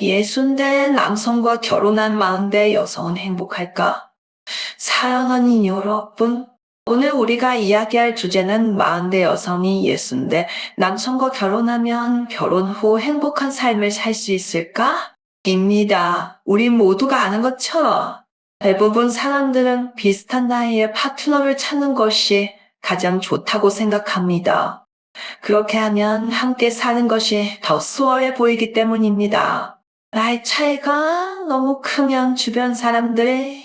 예순대 남성과 결혼한 마흔대 여성은 행복할까? 사랑하는 여러분, 오늘 우리가 이야기할 주제는 마흔대 여성이 예순대 남성과 결혼하면 결혼 후 행복한 삶을 살 수 있을까? 입니다. 우리 모두가 아는 것처럼 대부분 사람들은 비슷한 나이에 파트너를 찾는 것이 가장 좋다고 생각합니다. 그렇게 하면 함께 사는 것이 더 수월해 보이기 때문입니다. 나이 차이가 너무 크면 주변 사람들이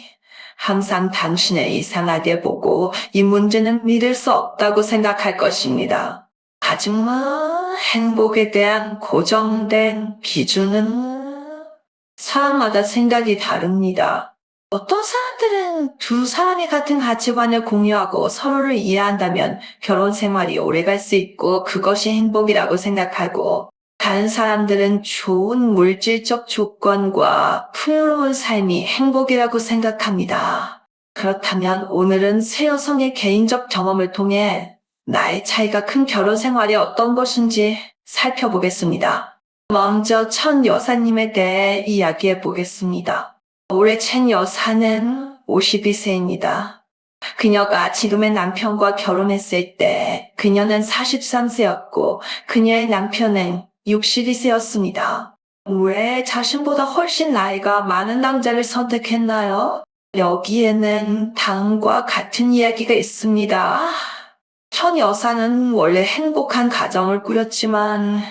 항상 당신을 이상하게 보고 이 문제는 믿을 수 없다고 생각할 것입니다. 하지만 행복에 대한 고정된 기준은 사람마다 생각이 다릅니다. 어떤 사람들은 두 사람이 같은 가치관을 공유하고 서로를 이해한다면 결혼 생활이 오래 갈 수 있고 그것이 행복이라고 생각하고 다른 사람들은 좋은 물질적 조건과 풍요로운 삶이 행복이라고 생각합니다. 그렇다면 오늘은 새 여성의 개인적 경험을 통해 나의 차이가 큰 결혼 생활이 어떤 것인지 살펴보겠습니다. 먼저 천 여사님에 대해 이야기해 보겠습니다. 올해 첸 여사는 52세입니다. 그녀가 지금의 남편과 결혼했을 때 그녀는 43세였고 그녀의 남편은 62세였습니다. 왜 자신보다 훨씬 나이가 많은 남자를 선택했나요? 여기에는 다음과 같은 이야기가 있습니다. 천 여사는 원래 행복한 가정을 꾸렸지만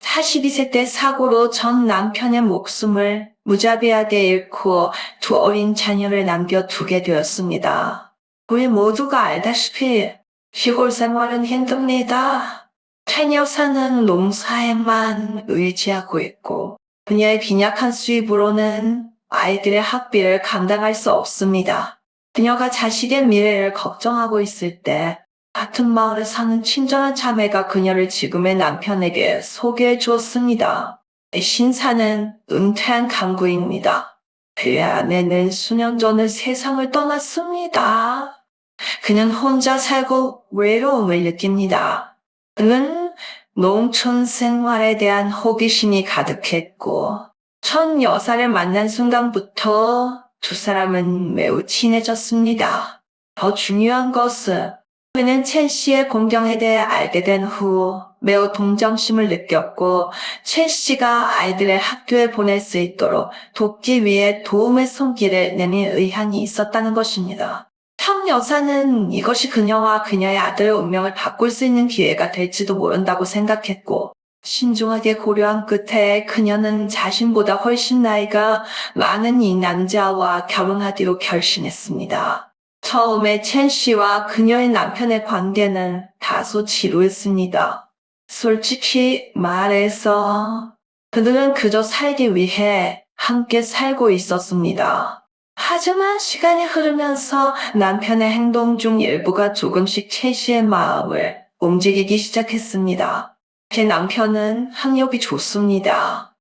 42세 때 사고로 전 남편의 목숨을 무자비하게 잃고 두 어린 자녀를 남겨두게 되었습니다. 우리 모두가 알다시피 시골 생활은 힘듭니다. 천 여사는 농사에만 의지하고 있고 그녀의 빈약한 수입으로는 아이들의 학비를 감당할 수 없습니다. 그녀가 자식의 미래를 걱정하고 있을 때 같은 마을에 사는 친절한 자매가 그녀를 지금의 남편에게 소개해 주었습니다. 신사는 은퇴한 강구입니다. 그의 아내는 수년 전에 세상을 떠났습니다. 그는 혼자 살고 외로움을 느낍니다. 그는 농촌 생활에 대한 호기심이 가득했고, 천 여사를 만난 순간부터 두 사람은 매우 친해졌습니다. 더 중요한 것은 그는 첸 씨의 공경에 대해 알게 된 후 매우 동정심을 느꼈고 첸 씨가 아이들을 학교에 보낼 수 있도록 돕기 위해 도움의 손길을 내민 의향이 있었다는 것입니다. 청 여사는 이것이 그녀와 그녀의 아들의 운명을 바꿀 수 있는 기회가 될지도 모른다고 생각했고 신중하게 고려한 끝에 그녀는 자신보다 훨씬 나이가 많은 이 남자와 결혼하기로 결심했습니다. 처음에 첸 씨와 그녀의 남편의 관계는 다소 지루했습니다. 솔직히 말해서 그들은 그저 살기 위해 함께 살고 있었습니다. 하지만 시간이 흐르면서 남편의 행동 중 일부가 조금씩 첸 씨의 마음을 움직이기 시작했습니다. 제 남편은 학력이 좋습니다.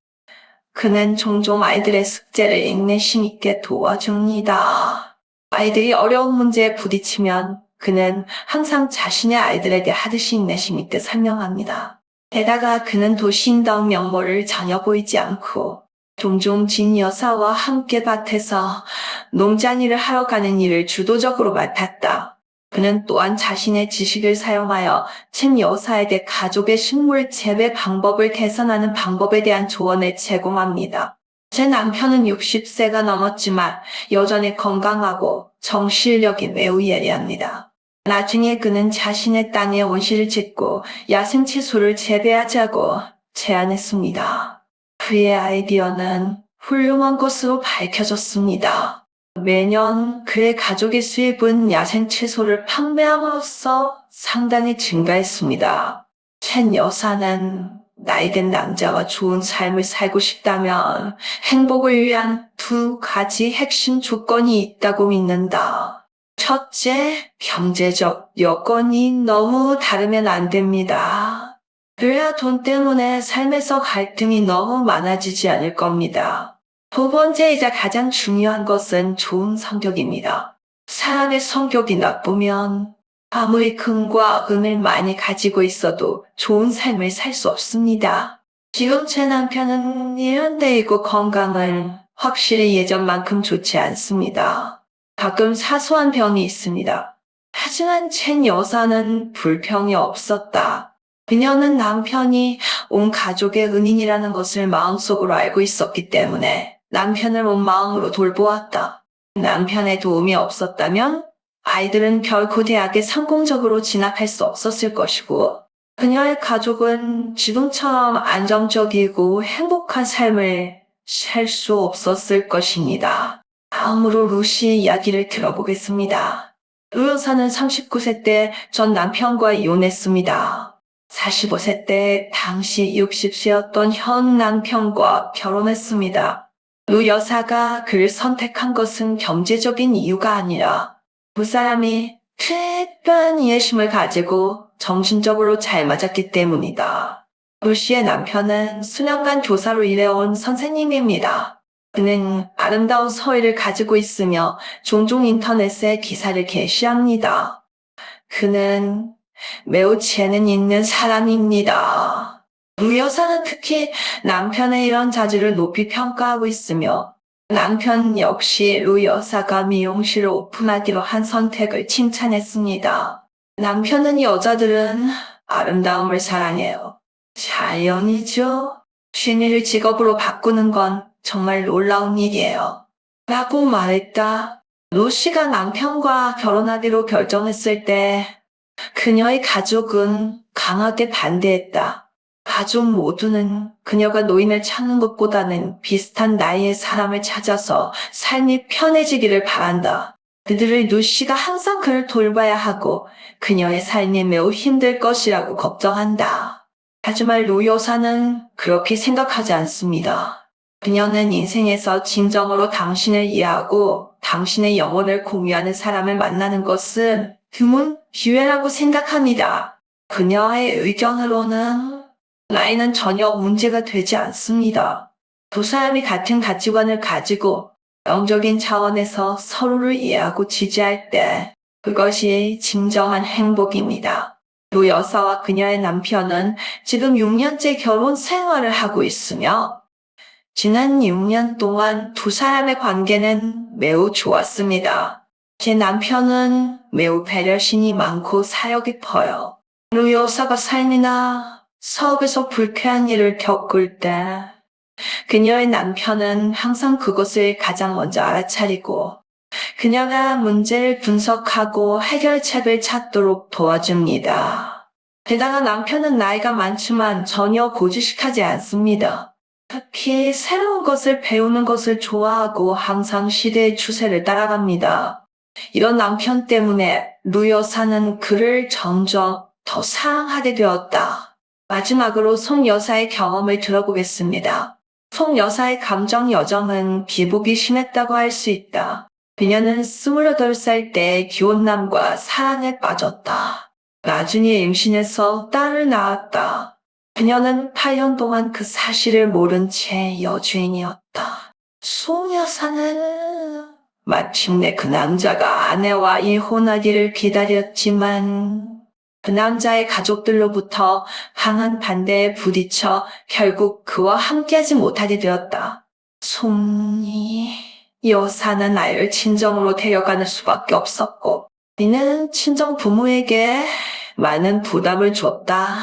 그는 종종 아이들의 숙제를 인내심 있게 도와줍니다. 아이들이 어려운 문제에 부딪히면 그는 항상 자신의 아이들에게 하듯이 인내심 있게 설명합니다. 게다가 그는 도시인다운 면모를 전혀 보이지 않고 종종 진 여사와 함께 밭에서 농장일을 하러 가는 일을 주도적으로 맡았다. 그는 또한 자신의 지식을 사용하여 chen 여사에게 가족의 식물 재배 방법을 개선하는 방법에 대한 조언을 제공합니다. 제 남편은 60세가 넘었지만 여전히 건강하고 정실력이 매우 예리합니다. 나중에 그는 자신의 땅에 온실을 짓고 야생 채소를 재배하자고 제안했습니다. 그의 아이디어는 훌륭한 것으로 밝혀졌습니다. 매년 그의 가족의 수입은 야생 채소를 판매함으로써 상당히 증가했습니다. 첸 여사는 나이든 남자와 좋은 삶을 살고 싶다면 행복을 위한 두 가지 핵심 조건이 있다고 믿는다. 첫째, 경제적 여건이 너무 다르면 안 됩니다. 그래야 돈 때문에 삶에서 갈등이 너무 많아지지 않을 겁니다. 두 번째이자 가장 중요한 것은 좋은 성격입니다. 사람의 성격이 나쁘면 아무리 금과 은을 많이 가지고 있어도 좋은 삶을 살 수 없습니다. 지금 제 남편은 있고 건강은 확실히 예전만큼 좋지 않습니다. 가끔 사소한 병이 있습니다. 하지만 쟨 여사는 불평이 없었다. 그녀는 남편이 온 가족의 은인이라는 것을 마음속으로 알고 있었기 때문에 남편을 온 마음으로 돌보았다. 남편의 도움이 없었다면 아이들은 결코 대학에 성공적으로 진학할 수 없었을 것이고 그녀의 가족은 지금처럼 안정적이고 행복한 삶을 살 수 없었을 것입니다. 다음으로 루시의 이야기를 들어보겠습니다. 루 여사는 39세 때 전 남편과 이혼했습니다. 45세 때 당시 60세였던 현 남편과 결혼했습니다. 루 여사가 그를 선택한 것은 경제적인 이유가 아니라 두 사람이 특별한 이해심을 가지고 정신적으로 잘 맞았기 때문이다. 루 씨의 남편은 수년간 교사로 일해온 선생님입니다. 그는 아름다운 서예를 가지고 있으며 종종 인터넷에 기사를 게시합니다. 그는 매우 재능 있는 사람입니다. 루 여사는 특히 남편의 이런 자질을 높이 평가하고 있으며 남편 역시 루 여사가 미용실을 오픈하기로 한 선택을 칭찬했습니다. 남편은 여자들은 아름다움을 사랑해요. 자연이죠. 취미를 직업으로 바꾸는 건 정말 놀라운 일이에요. 라고 말했다. 루 씨가 남편과 결혼하기로 결정했을 때 그녀의 가족은 강하게 반대했다. 가족 모두는 그녀가 노인을 찾는 것보다는 비슷한 나이의 사람을 찾아서 삶이 편해지기를 바란다. 그들의 루시가 항상 그를 돌봐야 하고 그녀의 삶이 매우 힘들 것이라고 걱정한다. 하지만 루 여사는 그렇게 생각하지 않습니다. 그녀는 인생에서 진정으로 당신을 이해하고 당신의 영혼을 공유하는 사람을 만나는 것은 드문 기회라고 생각합니다. 그녀의 의견으로는 나이는 전혀 문제가 되지 않습니다. 두 사람이 같은 가치관을 가지고 영적인 차원에서 서로를 이해하고 지지할 때 그것이 진정한 행복입니다. 두 여사와 그녀의 남편은 지금 6년째 결혼 생활을 하고 있으며 지난 6년 동안 두 사람의 관계는 매우 좋았습니다. 제 남편은 매우 배려심이 많고 사려 깊어요. 루 여사가 삶이나 사업에서 불쾌한 일을 겪을 때 그녀의 남편은 항상 그것을 가장 먼저 알아차리고 그녀가 문제를 분석하고 해결책을 찾도록 도와줍니다. 게다가 남편은 나이가 많지만 전혀 고지식하지 않습니다. 특히 새로운 것을 배우는 것을 좋아하고 항상 시대의 추세를 따라갑니다. 이런 남편 때문에 루 여사는 그를 점점 더 사랑하게 되었다. 마지막으로 송 여사의 경험을 들어보겠습니다. 송 여사의 감정 여정은 비복이 심했다고 할 수 있다. 그녀는 28살 때 기혼남과 사랑에 빠졌다. 나중에 임신해서 딸을 낳았다. 그녀는 8년 동안 그 사실을 모른 채 여주인이었다. 송 여사는 마침내 그 남자가 아내와 이혼하기를 기다렸지만 그 남자의 가족들로부터 강한 반대에 부딪혀 결국 그와 함께하지 못하게 되었다. 송이 여사는 아이를 친정으로 데려가는 수밖에 없었고 이는 친정 부모에게 많은 부담을 줬다.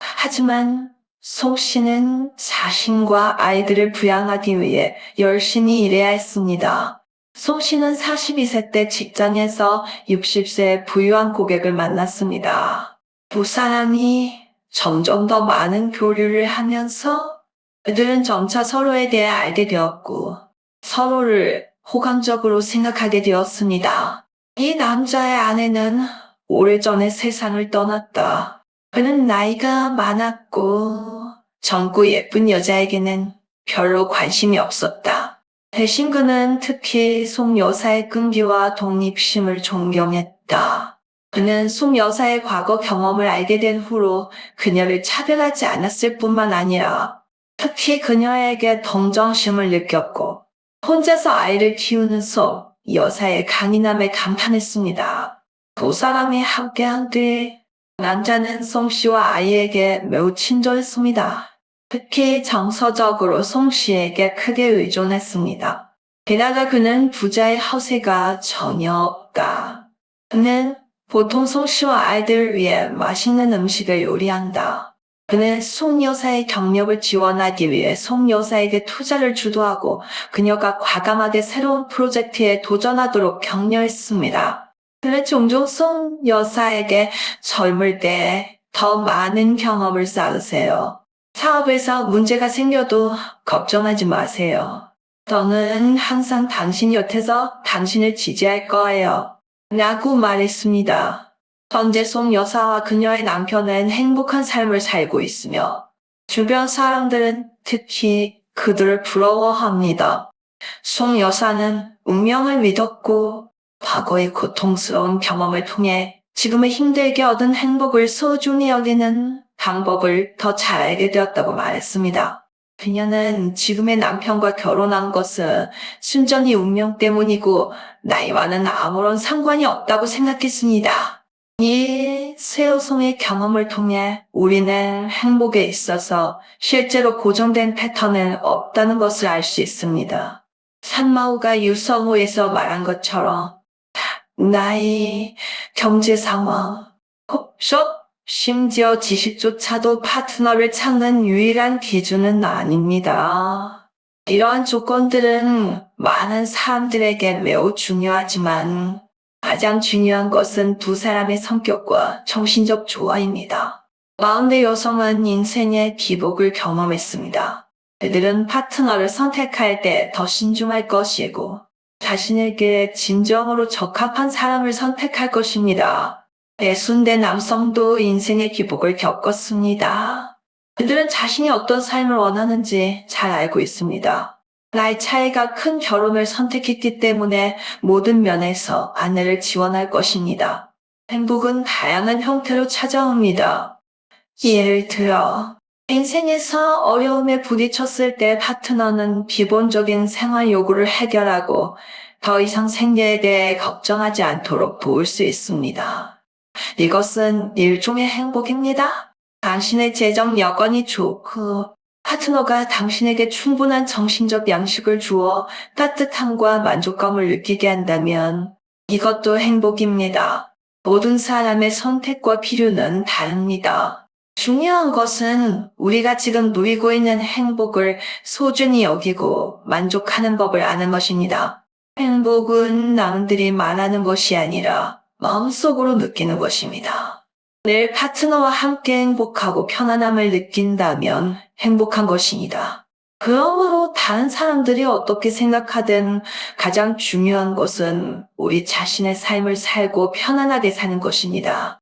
하지만 송 씨는 자신과 아이들을 부양하기 위해 열심히 일해야 했습니다. 송 씨는 42세 때 직장에서 60세 부유한 고객을 만났습니다. 두 사람이 점점 더 많은 교류를 하면서 그들은 점차 서로에 대해 알게 되었고 서로를 호감적으로 생각하게 되었습니다. 이 남자의 아내는 오래전에 세상을 떠났다. 그는 나이가 많았고 젊고 예쁜 여자에게는 별로 관심이 없었다. 대신 그는 특히 송 여사의 끈기와 독립심을 존경했다. 그는 송 여사의 과거 경험을 알게 된 후로 그녀를 차별하지 않았을 뿐만 아니라 특히 그녀에게 동정심을 느꼈고 혼자서 아이를 키우는 송 여사의 강인함에 감탄했습니다. 두 사람이 함께한 뒤 남자는 송 씨와 아이에게 매우 친절했습니다. 특히 정서적으로 송 씨에게 크게 의존했습니다. 게다가 그는 부자의 허세가 전혀 없다. 그는 보통 송 씨와 아이들을 위해 맛있는 음식을 요리한다. 그는 송 여사의 경력을 지원하기 위해 송 여사에게 투자를 주도하고 그녀가 과감하게 새로운 프로젝트에 도전하도록 격려했습니다. 그는 종종 송 여사에게 젊을 때 더 많은 경험을 쌓으세요. 사업에서 문제가 생겨도 걱정하지 마세요. 저는 항상 당신 곁에서 당신을 지지할 거예요. 라고 말했습니다. 현재 송 여사와 그녀의 남편은 행복한 삶을 살고 있으며 주변 사람들은 특히 그들을 부러워합니다. 송 여사는 운명을 믿었고 과거의 고통스러운 경험을 통해 지금의 힘들게 얻은 행복을 소중히 여기는 방법을 더 잘 알게 되었다고 말했습니다. 그녀는 지금의 남편과 결혼한 것은 순전히 운명 때문이고 나이와는 아무런 상관이 없다고 생각했습니다. 이 세호성의 경험을 통해 우리는 행복에 있어서 실제로 고정된 패턴은 없다는 것을 알 수 있습니다. 산마우가 유성호에서 말한 것처럼 나이, 경제 상황, 숍, 심지어 지식조차도 파트너를 찾는 유일한 기준은 아닙니다. 이러한 조건들은 많은 사람들에게 매우 중요하지만 가장 중요한 것은 두 사람의 성격과 정신적 조화입니다. 40대 여성은 인생의 기복을 경험했습니다. 그들은 파트너를 선택할 때 더 신중할 것이고 자신에게 진정으로 적합한 사람을 선택할 것입니다. 애순대 남성도 인생의 기복을 겪었습니다. 그들은 자신이 어떤 삶을 원하는지 잘 알고 있습니다. 나이 차이가 큰 결혼을 선택했기 때문에 모든 면에서 아내를 지원할 것입니다. 행복은 다양한 형태로 찾아옵니다. 예를 들어, 인생에서 어려움에 부딪혔을 때 파트너는 기본적인 생활 요구를 해결하고 더 이상 생계에 대해 걱정하지 않도록 도울 수 있습니다. 이것은 일종의 행복입니다. 당신의 재정 여건이 좋고 파트너가 당신에게 충분한 정신적 양식을 주어 따뜻함과 만족감을 느끼게 한다면 이것도 행복입니다. 모든 사람의 선택과 필요는 다릅니다. 중요한 것은 우리가 지금 누리고 있는 행복을 소중히 여기고 만족하는 법을 아는 것입니다. 행복은 남들이 말하는 것이 아니라 마음속으로 느끼는 것입니다. 늘 파트너와 함께 행복하고 편안함을 느낀다면 행복한 것입니다. 그러므로 다른 사람들이 어떻게 생각하든 가장 중요한 것은 우리 자신의 삶을 살고 편안하게 사는 것입니다.